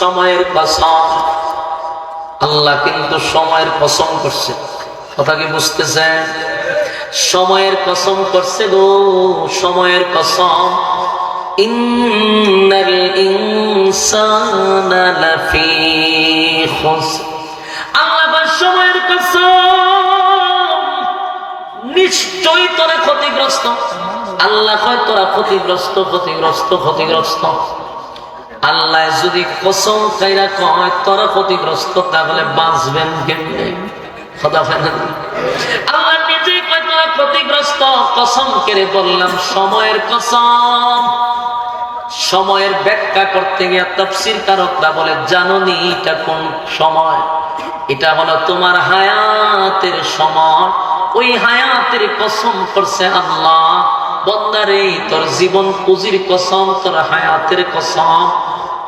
সময়ের কসম। আল্লাহ কিন্তু সময়ের কসম করছে। কথা কি বুঝতেছেন সময়ের কসম করছে গো, সময়ের কসম। ইন্নাল ইনসানা লাফি খুসর আল্লাহ সময়ের কসম। নিশ্চয়ই তোরা ক্ষতিগ্রস্ত। আল্লাহ কয়, তোরা ক্ষতিগ্রস্ত ক্ষতিগ্রস্ত ক্ষতিগ্রস্ত। আল্লাহ যদি কসম খাইরা কয়, তোরা ক্ষতিগ্রস্ত, তাহলে বাঁচবেন কেমনে? আল্লাহ নিজেই কয় ক্ষতিগ্রস্ত। কসম কেড়ে বললাম, সময়ের কসম। সময়ের ব্যাখ্যা করতে গিয়ে তাফসির কারকরা বলে জাননি এটা কোন সময়? এটা হলো তোমার হায়াতের সময়। ওই হায়াতের কসম করছে আল্লাহ। বন্দারে, তোর জীবন পুঁজির কসম, তোর হায়াতের কসম।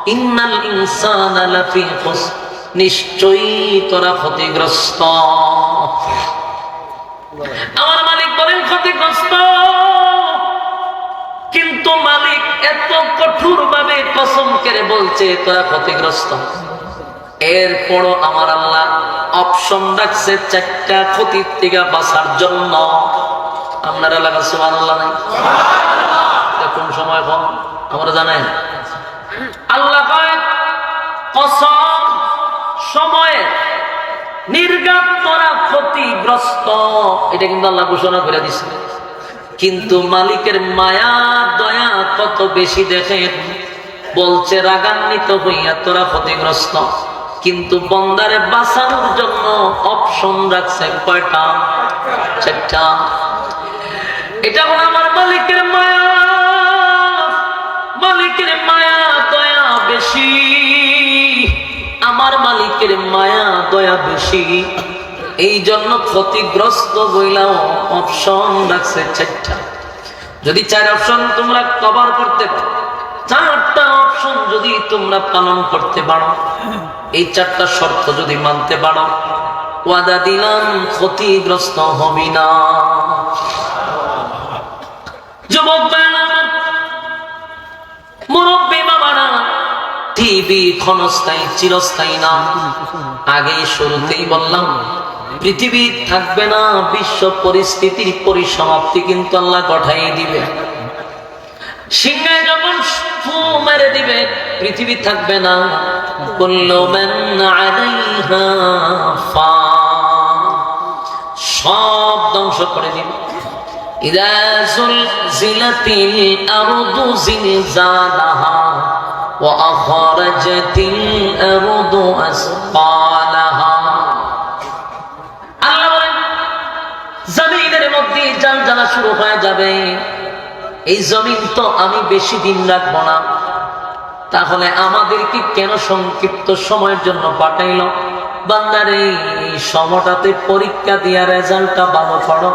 ইন্নাল ইনসান নিশ্চয়ই তোরা ক্ষতিগ্রস্ত। আমার মালিক বলেন, ক্ষতিগ্রস্ত। কিন্তু মালিক এত কঠোর ভাবে কসম কেড়ে বলছে, তোরা ক্ষতিগ্রস্ত। এরপরও আমার আল্লাহ অপশন রাখছে চারটা ক্ষতির থেকে বাঁচার জন্য। আপনার এলাকা সুমান আল্লাহ নাই কোন সময় কম আমরা জানেন। আল্লাহ কসম, সময়ে নির্গাত তোরা ক্ষতিগ্রস্ত। এটা কিন্তু আল্লাহ ঘোষণা করে দিছে কিন্তু মালিকের মায়া, দয়া কত বেশি দেখেন? বলছে, রাগান্বিত হইয়া তোরা ক্ষতিগ্রস্ত। কিন্তু বন্দারে বাঁচানোর জন্য অপশন রাখছে কয়টা? চারটা। এটা আমার মালিকের মায়া। মালিকের মায়া বেশি, আমার মালিকের মায়া, দয়া বেশি। এই জন্য ক্ষতিগ্রস্ত বইলাও অপশন রাখছে চারটা। যদি চার অপশন তোমরা কভার করতে চারটা অপশন যদি তোমরা পালন করতে পারো, এই চারটা শর্ত যদি মানতে পারো, ওয়াদা দিলাম ক্ষতিগ্রস্ত হবি না। যুবক মুরব্বী পৃথিবী ক্ষণস্থায়ী, চিরস্থায়ী না। আগে শুরুতেই বললাম, পৃথিবী থাকবে না, বিশ্ব পরিস্থিতির পরিসমাপ্তি কিন্তু আল্লাহ গঠাই দিবে। সিংহায় যখন ফু মেরে দিবে, পৃথিবী থাকবে না। বলল সব ধ্বংস করে দিবে। ইদাজুল জিলাতিল আরদু জিলজাদাহা وأخرجت الأرض أثقالها আল্লাহ বলেন জমিনের মধ্যে জাল জ্বালা শুরু হয়ে যাবে এই জমিন তো আমি বেশি দিন রাখবো না তাহলে আমাদেরকে কেন সংক্ষিপ্ত সময়ের জন্য পাঠাইল বান্দারে এই সময়টাতে পরীক্ষা দিয়া রেজাল্টটা ভালো করো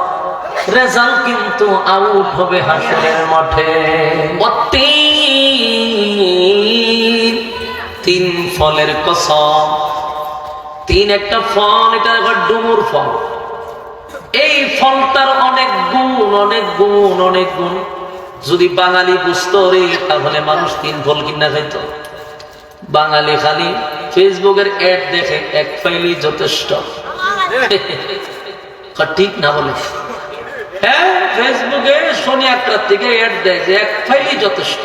রেজাল্ট কিন্তু আউট হবে হাসরের মাঠে অতীন তিন ফলের কসম। তিন একটা ফল, এটা ডুমুর ফল। এই ফলটার অনেক গুণ অনেক গুণ অনেক গুণ। যদি বাঙালি বুঝতো রে, তাহলে মানুষ তিন ফল কিনা খাইত। বাঙালি খালি ফেসবুকের অ্যাড দেখে এক ফাইলই যথেষ্ট। ঠিক না বলে? হ্যাঁ ফেসবুকে শনি একটার থেকে অ্যাড যে এক ফাইলই যথেষ্ট।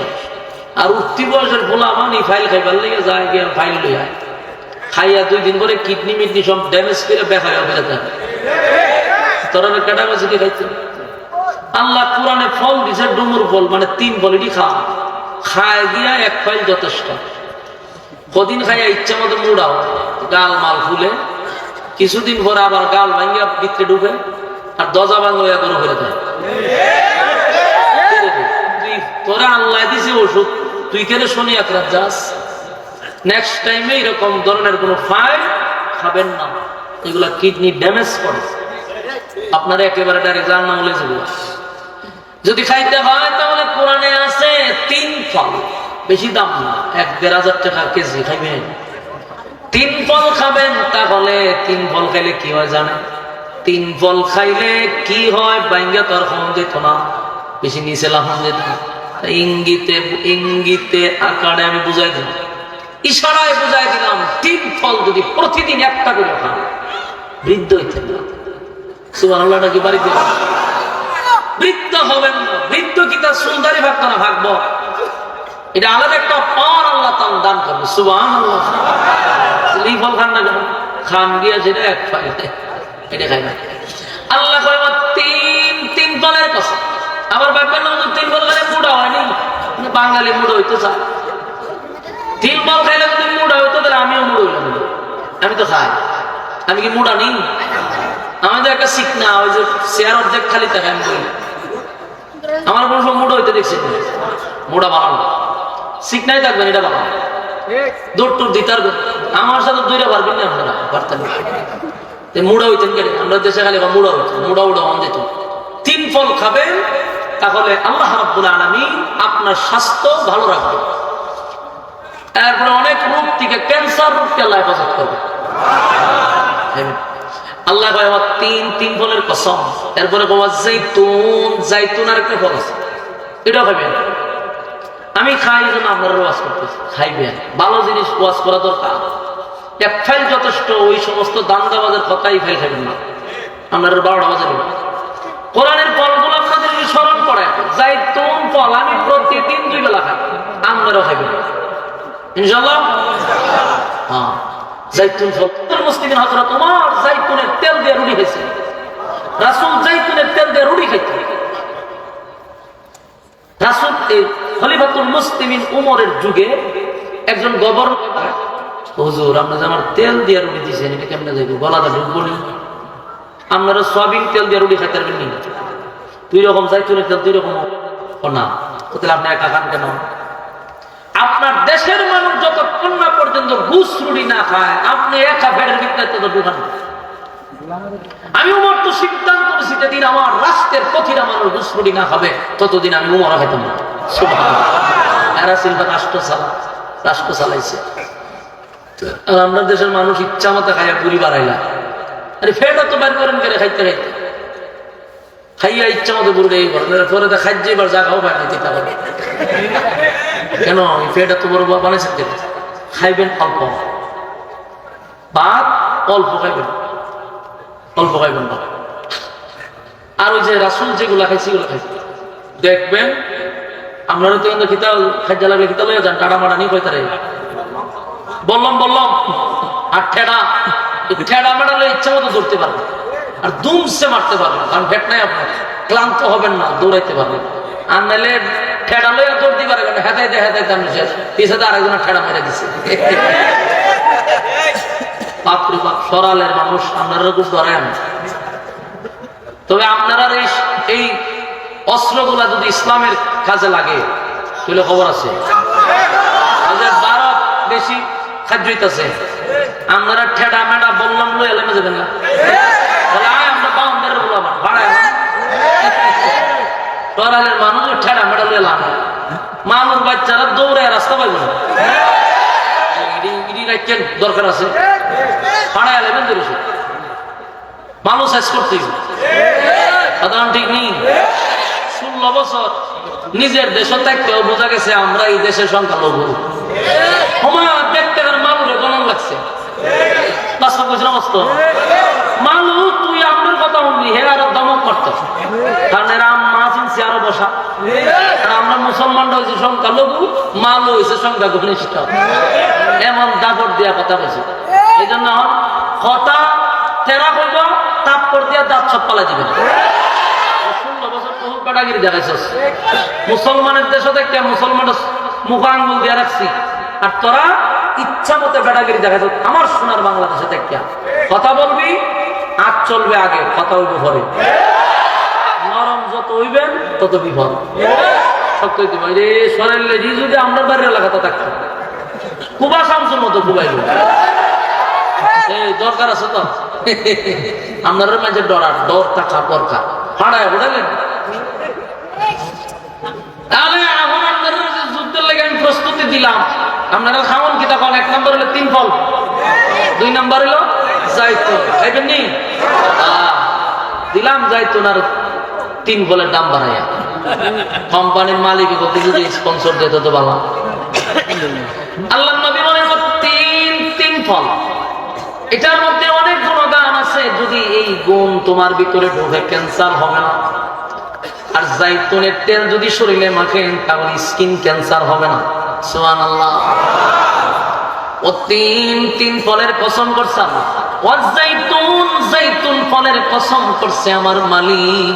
আর উঠতি বয়সের ভোলা মানি ফাইল খাইবার লেগে যায় গিয়ে ফাইল লই আয় খাইয়া দুই দিন পরে কিডনি মিডনি সব ড্যামেজ করে বেখায় হবে থাকে তোরা কেটা গেছে কি খাইতে আল্লাহ কোরআনে ফল দিছে, ডুমুর ফল মানে তিন ফল, এটি খা। খায় দিয়া এক ফাইল যথেষ্ট। কদিন খাইয়া ইচ্ছা মতো মুড়াও, গাল মাল ফুলে। কিছুদিন পরে আবার গাল ভাঙিয়া ভিতরে ঢুকে, আর দজা ভাঙ্গা করে হয়ে যায়। আল্লাহ দিছে ওষুধ। তুই কেন এক রাত যাস? নেক্সট টাইমে এরকম ধরনের কোনো ফাইল খাবেন না। কিডনি ড্যামেজ করে। আপনারা একেবারে ডাইরেক্ট জান না বলে যদি খাইতে হয় তাহলে কোরআনে আছে তিন ফল। বেশি দাম না, এক দেড় হাজার টাকা কেজি খাইবেন। তিন ফল খাবেন, তাহলে তিন ফল খাইলে কি হয় জানেন? তিন ফল খাইলে কি হয় বাইঙ্গা তোর হন যেত না। বেশি নিচে লাফন যেত না। ইঙ্গিতে ইঙ্গিতে, আকারে আমি বুঝাই দেব ইশারায় বোঝাই দিলাম, তিন ফল যদি প্রতিদিন একটা করে খান, বৃদ্ধ হইতে না সুবান আল্লাহটা কি বাড়িতে? বৃদ্ধ হবেন বৃদ্ধ কি তার সুন্দরী না ভাগবো? এটা আলাদা একটা আল্লাহ তার দান করবে। আল্লাহ এই ফল খান না খান গিয়া যেটা এক এটা খাই না। আল্লাহ তিন তিন ফলের কথা। আবার ভাববেন না তিন ফল খাইলে মুড়া হয়নি বাঙালি মুড়ো হইতে চায়। তিন ফল খাইলে যদি মুড়া হইতো, তাহলে আমিও মুড়ো হইলাম আমি তো খাই। আমি কি মুড়া নিই? আমাদের একটা শিখ না ওই যে শেয়ার অর্ধেক খালি থাকে, আমি বলি। আমার কোনো সময় মুড়ো হইতে দেখছি। মুড়া বানানো শিখ নাই থাকবেন, এটা বানানো দৌড় টুর দিতে পারবেন আমার সাথে দুইটা পারবেন না আপনারা পারতেন মুড়া হইতেন কেন আমরা দেশে খালি মুড়া হইতো, মুড়া উড়া হন যেত তিন ফল খাবেন তাহলে আল্লাহ রাব্বুল আলামিন আপনার স্বাস্থ্য ভালো রাখবে। এরপরে অনেক রোগ থেকে ক্যান্সার রোগকে আল্লাহ হেফাজত করবে। আল্লাহ কয়, আমার তিন তিন ফলের কসম। এরপরে বাবা আর একটা ফল আছে। এটাও খাবেন। আমি খাই জন্য আপনারা ওয়াজ করতেছি। খাইবেন। ভালো জিনিস ওয়াজ করা দরকার। এক ফাইল যথেষ্ট, ওই সমস্ত দান্দাবাজের কথাই ফাইল খাবেন না। আপনার বারোটা বাজে নেবেন কোরআনের ফলগুলো আপনাদের যদি স্মরণ করে জাইতুন ফল আমি প্রতিদিন দুই বেলা খাই ইনশাল্লাহ হ্যাঁ। জাইতুন তোমার জাইতুনের তেল দিয়ে রুটি রাসুল জাইতুনের তেল দিয়ে রুটি রাসুল এই খলিফাতুল মুসলিমিন উমরের যুগে একজন গভর্নর হুজুর যে আমার তেল দিয়ে রুটি দিয়েছেন এটা কেমনে ঢুকবো নি? আপনারা তেল দিয়ে রুটি খাইতে পারবেন নি? দুই রকম, জাইতুনের তেল দুই রকম। না তাহলে আপনি একা খান কেন? আপনার দেশের মানুষ যতক্ষণ না পর্যন্ত ঘুষ রুড়ি না খায়, আপনি একা ভেড়ের ভিতরে তো ঢুকান আমি উমর তো সিদ্ধান্ত করেছি যেদিন আমার রাষ্ট্রের প্রতিটা মানুষ ঘুষ রুড়ি না খাবে, ততদিন আমি উমর খাইতাম না আমরা দেশের মানুষ ইচ্ছা মতো খাইয়া পুরি বাড়াইলা আরে ফেটা তো বের করেন কেন খাইতে খাইতে। খাইয়া ইচ্ছা মতো বুড়ে এই করেন পরে তো খাইছে, এবার পায় না দিতে পারে কেন? এই পেটা তো বড় কেন খাইবেন অল্প। ভাত অল্প খাইবেন। অল্প খাইবেন ভাত। আর ওই যে রাসুল যেগুলা খাইছে ওগুলো খাইছে। দেখবেন আপনারা তো কিন্তু খিতা খাইতে লাগলে খিতা লইয়া যান, টাটা মাটা নিয়ে কইতারে বললাম বললাম। আর ঠেডা ঠেডা মেডা লইয়া ইচ্ছা মতো ধরতে পারবেন আর দুমসে মারতে পারবেন কারণ ভেট নাই আপনার। ক্লান্ত হবেন না, দৌড়াইতে পারবেন। আর নাহলে ঠেডা লইয়া দৌড় দিতে পারবেন হেতাইতে হেতাইতে আমি শেষ। পিছাতে আরেকজনের ঠেডা মেরে দিছে। বাপরে বাপ, সরালের মানুষ, আপনারা খুব ডরায় তবে আপনারা এই এই অস্ত্রগুলা যদি ইসলামের কাজে লাগে, তাহলে খবর আছে। ভারত বেশি খাদ্য হইতাছে। আপনারা ঠেডা মেডা বললাম লই এলামে যাবেন না বলে আয় আমরা বাউন্ডারের বললাম ভাড়ায় সরালের মানুষ ঠেডা মেডা লই এলাম মানুষ বাচ্চারা দৌড়ে রাস্তা পাইব দরকার আছে। মানুষ শেষ করতে সাধারণ ঠিক নেই। ষোলো বছর নিজের দেশ বোঝা গেছে, আমরা এই দেশের সংখ্যালঘু সময় প্রত্যেকের মানুষের গণন লাগছে। কিছু অবস্থা। মানুষ তুই আপনার কথা শুনবি। হে, আরও দমক করত কারণ এরা আমরা মুসলমানরা হয়েছে সংখ্যালঘু, মালও হয়েছে সংখ্যা ঘনিষ্ঠ এমন দাপট দিয়া কথা বলছে। এই জন্য কথা তেরা হইব তাপ দিয়া দাঁত সব পালা বেটাগিরি দেখাইছস মুসলমানের দেশ থেকে মুসলমানের মুখ আঙ্গুল দিয়ে রাখছি। আর তোরা ইচ্ছা মতো বেটাগিরি দেখাইছ, আমার সোনার বাংলাদেশে থেকে কথা বলবি আজ চলবে আগে, কথা হইব পরে। যত হইবেন? তত বিপদ। দরকার আছে ডর যুদ্ধের আমি প্রস্তুতি দিলাম। আপনারা খাওয়ান কি তখন? এক নম্বর হলো তিন ফল। দুই নম্বর হলো জাইতুন। খাইবেন নি? দিলাম জাইতুন আর তিন ফলের দাম বাড়াইয়া। কোম্পানির মালিক যদি স্পন্সর দিত তো ভালো। আল্লাহ নবী বলেন ফল। এটার মধ্যে অনেক গুণগান আছে, যদি এই গুণ তোমার ভিতরে ঢুকে, ক্যান্সার হবে না। আর জাইতুনের তেল যদি শরীরে মাখেন, তাহলে স্কিন ক্যান্সার হবে না। সোহান আল্লাহ ও তিন তিন ফলের কসম করছে আল্লাহ। ও জাইতুন জাইতুন ফলের কসম করছে আমার মালিক।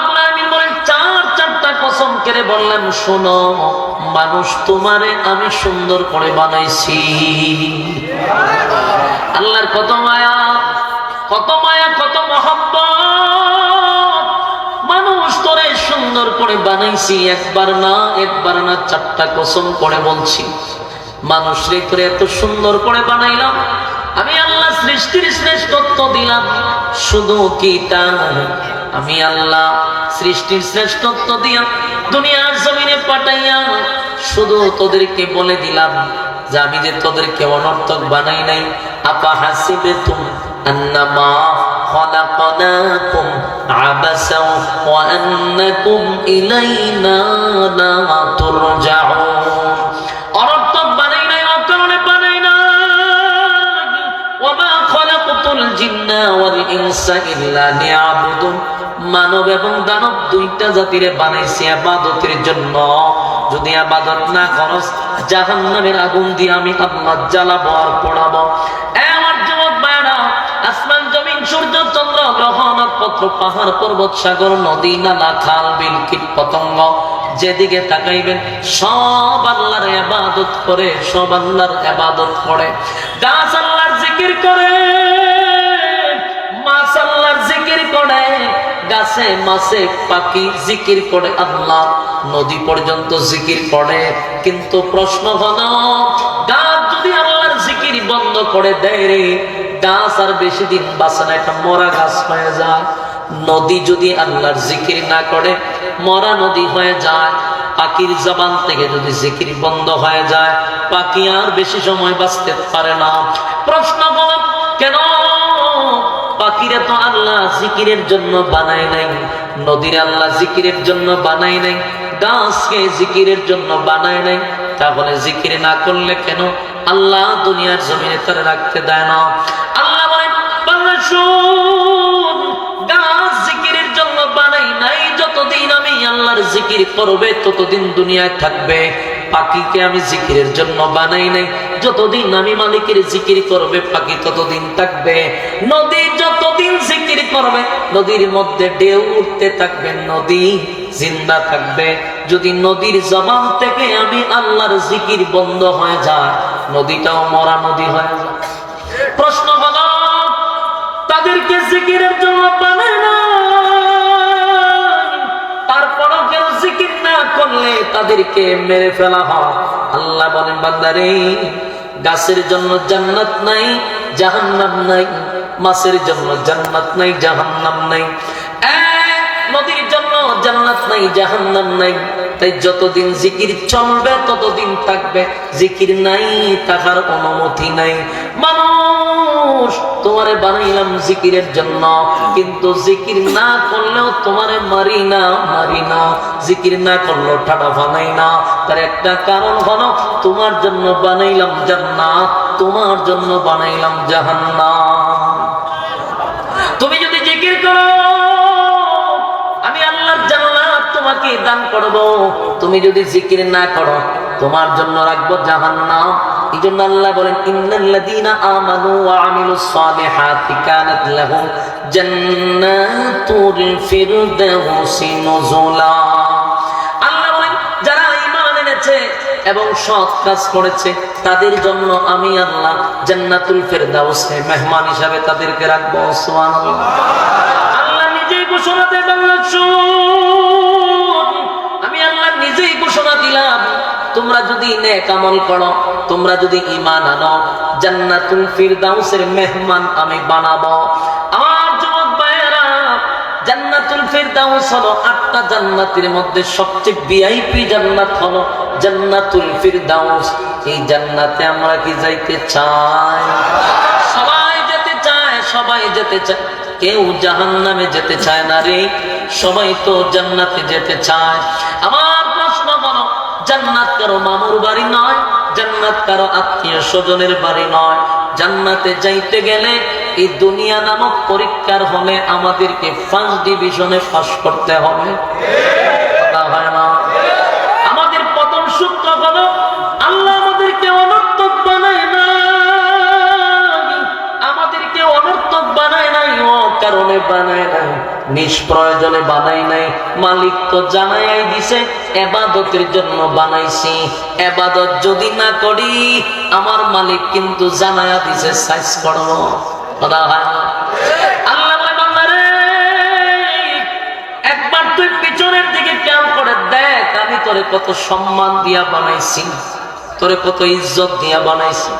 বললাম শোনো, মানুষ তোমারে আমি সুন্দর করে বানাইছি। আল্লাহর কত মায়া কত মায়া, কত মহব্বত। মানুষ তোরে সুন্দর করে বানাইছি, একবার না একবার না, চারটা কসম করে বলছি। মানুষ রে এত সুন্দর করে বানাইলাম। আমি আল্লাহ সৃষ্টির শ্রেষ্ঠত্ব দিলাম। শুধু কি তা আমি আল্লাহ সৃষ্টির শ্রেষ্ঠত্ব দিয়া দুনিয়ার জমিনে পাঠাইয়া শুধু তোদেরকে বলে দিলাম যে আমি যে তোদেরকে অনর্থক বানাই নাই আপা হাসিবে তুমি আন্নামা خلقناكم عبثا وأنكم إلينا لا ترجعون মানব এবং দানব দুইটা জাতিরে বানাইছি আবাদতের জন্য। যদি আবাদত না করস, জাহান্নামের আগুন দিয়ে আমি আল্লাহ জ্বালাবো আর পোড়াবো। যেদিকে তাকাইবেন, সব আল্লাহর ইবাদত করে, সব আল্লাহর ইবাদত করে গাছ আল্লাহর জিকির করে। গাছে মাছে পাখি জিকির করে আল্লাহ। নদী পর্যন্ত জিকির করে, কিন্তু প্রশ্ন হলো, গাছ যদি আল্লাহর জিকির বন্ধ করে দেয় রে, গাছ আর বেশি দিন বাঁচে না, একটা মরা গাছ হয়ে যায়। নদী যদি আল্লাহর জিকির না করে, মরা নদী হয়ে যায়। পাখির জবান থেকে যদি জিকির বন্ধ হয়ে যায়, পাখি আর বেশি সময় বাঁচতে পারে না। প্রশ্ন হলো, কেন পাখিরা তো আল্লাহ জিকিরের জন্য বানায় নাই, নদীর আল্লাহ জিকিরের জন্য বানায় নাই, গাছকে জিকিরের জন্য বানায় নাই, তাহলে জিকির না করলে কেন? আল্লাহ দুনিয়ার জমিনে তারা রাখতে দেয় না। আল্লাহ গাছ জিকিরের জন্য বানাই নাই, যতদিন আমি আল্লাহর জিকির করবে, ততদিন দুনিয়ায় থাকবে। পাখিকে আমি জিকিরের জন্য বানাই নাই, যতদিন আমি মালিকের জিকির করবে, পাখি ততদিন থাকবে। নদী যতদিন জিকির করবে? নদীর মধ্যে ঢেউ উঠতে থাকবে, নদী জিন্দা থাকবে। যদি নদীর জবান থেকে আমি আল্লাহর জিকির বন্ধ হয়ে যায়, নদীটাও মরা নদী হয়ে যায়। প্রশ্ন হলো, তাদেরকে জিকিরের জন্য বানায় না? তারপরও কেউ জিকির না করলে তাদেরকে মেরে ফেলা আল্লাহ বলেন, বান্দারে, গাছের জন্য জান্নাত নাই, জাহান্নাম নাই। মাছের জন্য জান্নাত নাই, জাহান্নাম নাই। নদীর জন্য জান্নাত নাই, জাহান্নাম নাই। তাই যতদিন জিকির চলবে, ততদিন থাকবে। জিকির নাই থাকার অনুমতি নাই। মানুষ, তোমারে বানাইলাম জিকিরের জন্য। কিন্তু জিকির না করলেও তোমারে মারি না মারি না। জিকির না করলেও ঠাডা বানাই না। তার একটা কারণ হলো, তোমার জন্য বানাইলাম জান্নাত, তোমার জন্য বানাইলাম জাহান্নাম। তুমি যদি জিকির করো, আমি আল্লাহর জান্নাত তোমাকে দান করব। তুমি যদি জিকির না করো, তোমার জন্য রাখব জাহান্নাম। এই জন্য আল্লাহ বলেন, ইন্নাল্লাযীনা আমানু ওয়া আমিলুস সালিহাতি কানাত লাহুম জান্নাতুল ফিরদাউসি নুজুলা। আল্লাহ বলেন, যারা ঈমান এনেছে এবং সৎ কাজ করেছে, তাদের জন্য আমি আল্লাহ জান্নাতুল ফেরদাউসে মেহমান হিসাবে তাদেরকে রাখব, সুবহানাল্লাহ আল্লাহ নিজেই ঘোষণা দেন। আমি আল্লাহ নিজেই ঘোষণা দিলাম, তোমরা যদি নেক আমল করো, তোমরা যদি ঈমান আনো, জান্নাতুল ফিরদাউসের মেহমান আমি বানাবো আমার যুবক ভাইয়েরা, জান্নাতুল ফিরদাউস হলো আটটা জান্নাতের মধ্যে সবচেয়ে ভিআইপি জান্নাত হলো জান্নাতুল ফিরদাউস, এই জান্নাতে আমরা কি যাইতে চাই? সবাই যেতে চায়, সবাই যেতে চায়। কেউ জাহান্নামে যেতে চায় না রে, সবাই তো জান্নাতে যেতে চায়। আমার প্রশ্ন হলো জান্নাত কারও মামুর বাড়ি নয়, জান্নাত কারও আত্মীয় স্বজনের বাড়ি নয়? জান্নাতে যাইতে গেলে এই দুনিয়া নামক পরীক্ষার হলে আমাদেরকে ফার্স্ট ডিভিশনে পাস করতে হবে। বানায় নাই, নিষ্প্রয়োজনে বানাই নাই। মালিক তো জানাই দিছে, এবাদতের জন্য বানাইছি। এবাদত যদি না করি, আমার মালিক কিন্তু জানায়া দিছে, সাইজ করব একবার তুই পিছনের দিকে করে দেখ, আমি তোরে কত সম্মান দিয়া বানাইছি, তোরে কত ইজ্জত দিয়া বানাইছি।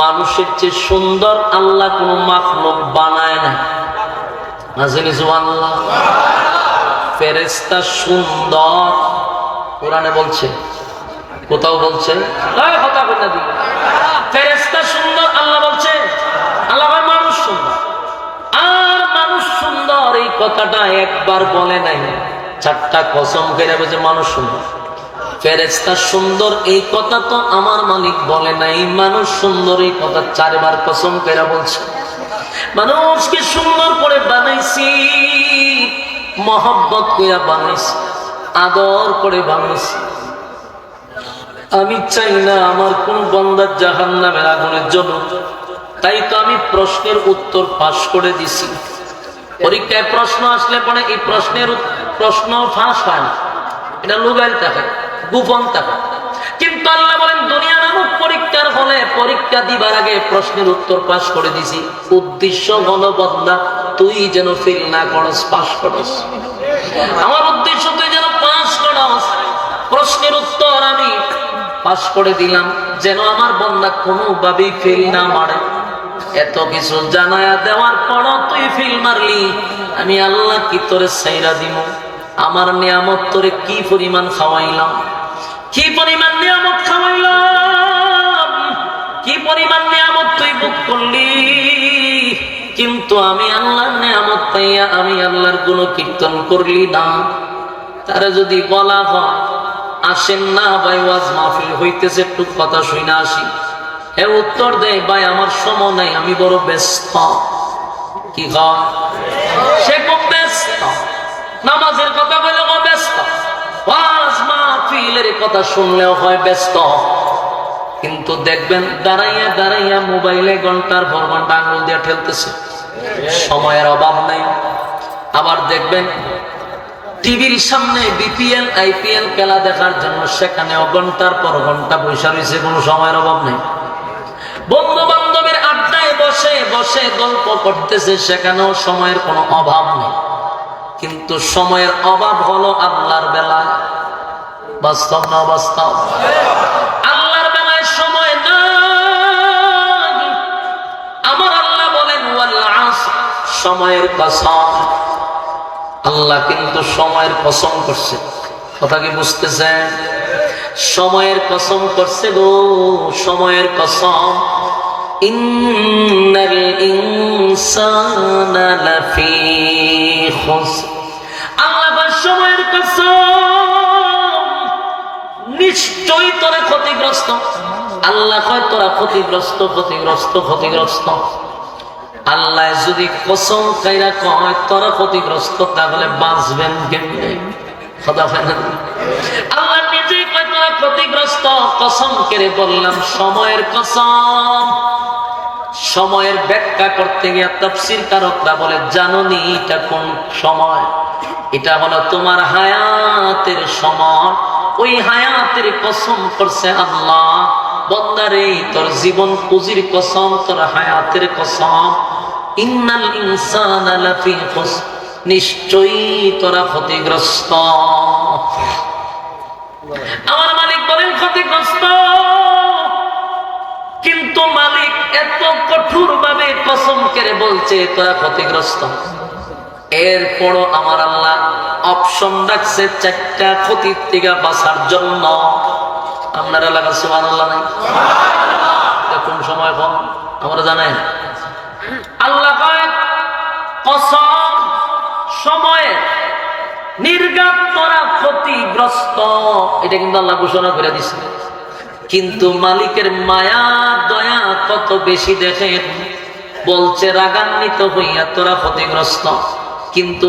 মানুষের চেয়ে সুন্দর আল্লাহ কোন মাখলুক বানায় না নাজিনি সুবহানাল্লাহ ফেরেশতা সুন্দর। কোরআনে বলছে, কোথাও বলছে। ফেরেশতা সুন্দর, আল্লাহ বলছে, আল্লাহ মানুষ সুন্দর। আর মানুষ সুন্দর, এই কথাটা একবার বলে নাই। চারটা কসম করে বলছে, মানুষ সুন্দর। ফেরেস্তা সুন্দর, এই কথা তো আমার মালিক বলে নাই। মানুষ সুন্দর, এই কথা চারবার কসম করে বলছে। মানুষকে সুন্দর করে বানাইছি, মহব্বত করে বানাইছি, আদর করে বানাইছি। আমি চাই না আমার কোন বন্দার জাহান নামের আগুনের জন্য। তাই তো আমি প্রশ্নের উত্তর পাশ করে দিছি। পরীক্ষায় প্রশ্ন আসলে পরে এই প্রশ্নের প্রশ্ন ফাঁস হয় না। এটা লুগাইল থাকে, গোপন থাকে। কিন্তু আল্লাহ বলেন, দুনিয়া পরীক্ষার হলে পরীক্ষা দিবার আগে প্রশ্নের উত্তর পাশ করে দিছি। উদ্দেশ্য হলো বদলা, তুই যেন ফেল না করস, পাশ করস। আমার উদ্দেশ্য, তুই যেন পাশ করস। প্রশ্নের উত্তর আমি পাশ করে দিলাম, যেন আমার বন্দা কোনোভাবেই ফেল না মারে। এত কিছু জানায়া দেওয়ার পরও তুই ফিল মারলি। আমি আল্লাহ কি তোরে সাইরা দিব আমার নিয়ামত তোরে কি পরিমাণ খাওয়াইলাম? কি পরিমাণ নিয়ামত খাওয়াইলাম? পরিমাণ নিয়ামত তুই বুক করলি। কিন্তু আমি আল্লাহর নিয়ামত পাইয়া আমি আল্লাহর গুণ কীর্তন করলি না। তারা যদি বলা হয়, আসেন না ভাই, ওয়াজ মাহফিল হইতেছে, একটু কথা শুই না আসি। হে উত্তর দেয় ভাই, আমার সময় নাই, আমি বড় ব্যস্ত। কি সে খুব ব্যস্ত। নামাজের কথা বলে ব্যস্ত। ওয়াজ মাহফিলের কথা শুনলেও হয় ব্যস্ত। কিন্তু দেখবেন দাঁড়াইয়া দাঁড়াইয়া মোবাইলে ঘণ্টার পর ঘণ্টা আঙুল দিয়ে ঠেলতেছে। সময়ের অভাব নাই। আবার দেখবেন টিভির সামনে বিপিএল, আইপিএল খেলা দেখার জন্য সেখানেও ঘণ্টার পর ঘণ্টা পয়সা রয়েছে, কোনো সময়ের অভাব নেই। বন্ধু বান্ধবের আড্ডায় বসে বসে গল্প করতেছে, সেখানেও সময়ের কোনো অভাব নেই। কিন্তু সময়ের অভাব হলো আল্লাহর বেলায় বাস্তব না বাস্তব সময়ের কসম আল্লাহ কিন্তু সময়ের কসম করছে। কথা কি বুঝতেছেন? সময়ের কসম করছে গো, সময়ের কসম। ইন্নাল ইনসানা লাফি খুসর আল্লাহ সময়ের কসম। নিশ্চয়ই তোরা ক্ষতিগ্রস্ত। আল্লাহ কয়, তোরা ক্ষতিগ্রস্ত ক্ষতিগ্রস্ত ক্ষতিগ্রস্ত। আল্লাহ যদি কসম কাইরা কয়, তোরা ক্ষতিগ্রস্ত, তাহলে বাঁচবেন কেমনে? আল্লাহ নিজেই ক্ষতিগ্রস্ত। কসম কেড়ে বললাম, সময়ের কসম। সময়ের ব্যাখ্যা করতে গিয়ে তাফসির কারকরা বলে, জাননি এটা কোন সময়? এটা হলো তোমার হায়াতের সময়। ওই হায়াতের কসম করছে আল্লাহ। বন্দারে, তোর জীবন পুঁজির কসম, তোর হায়াতের কসম। ইন্নাল ইনসানা লাফি নিশ্চয়ই তোরা ক্ষতিগ্রস্ত। আমার মালিক বলেন, ক্ষতিগ্রস্ত। কিন্তু মালিক এত কঠোর ভাবে কসম কেড়ে বলছে, তোরা ক্ষতিগ্রস্ত। এরপরও আমার আল্লাহ অপশন রাখছে চারটা ক্ষতির থেকে বাঁচার জন্য। আপনার এলাকা সুমান আল্লাহ নাই? কোন সময় কম, আমরা জানেন আল্লাহ কসম নির্গাত করা ক্ষতিগ্রস্ত, এটা কিন্তু আল্লাহ ঘোষণা করে দিছে কিন্তু মালিকের মায়া, দয়া কত বেশি দেখেন? বলছে, রাগান্বিত হইয়া তোরা ক্ষতিগ্রস্ত। কিন্তু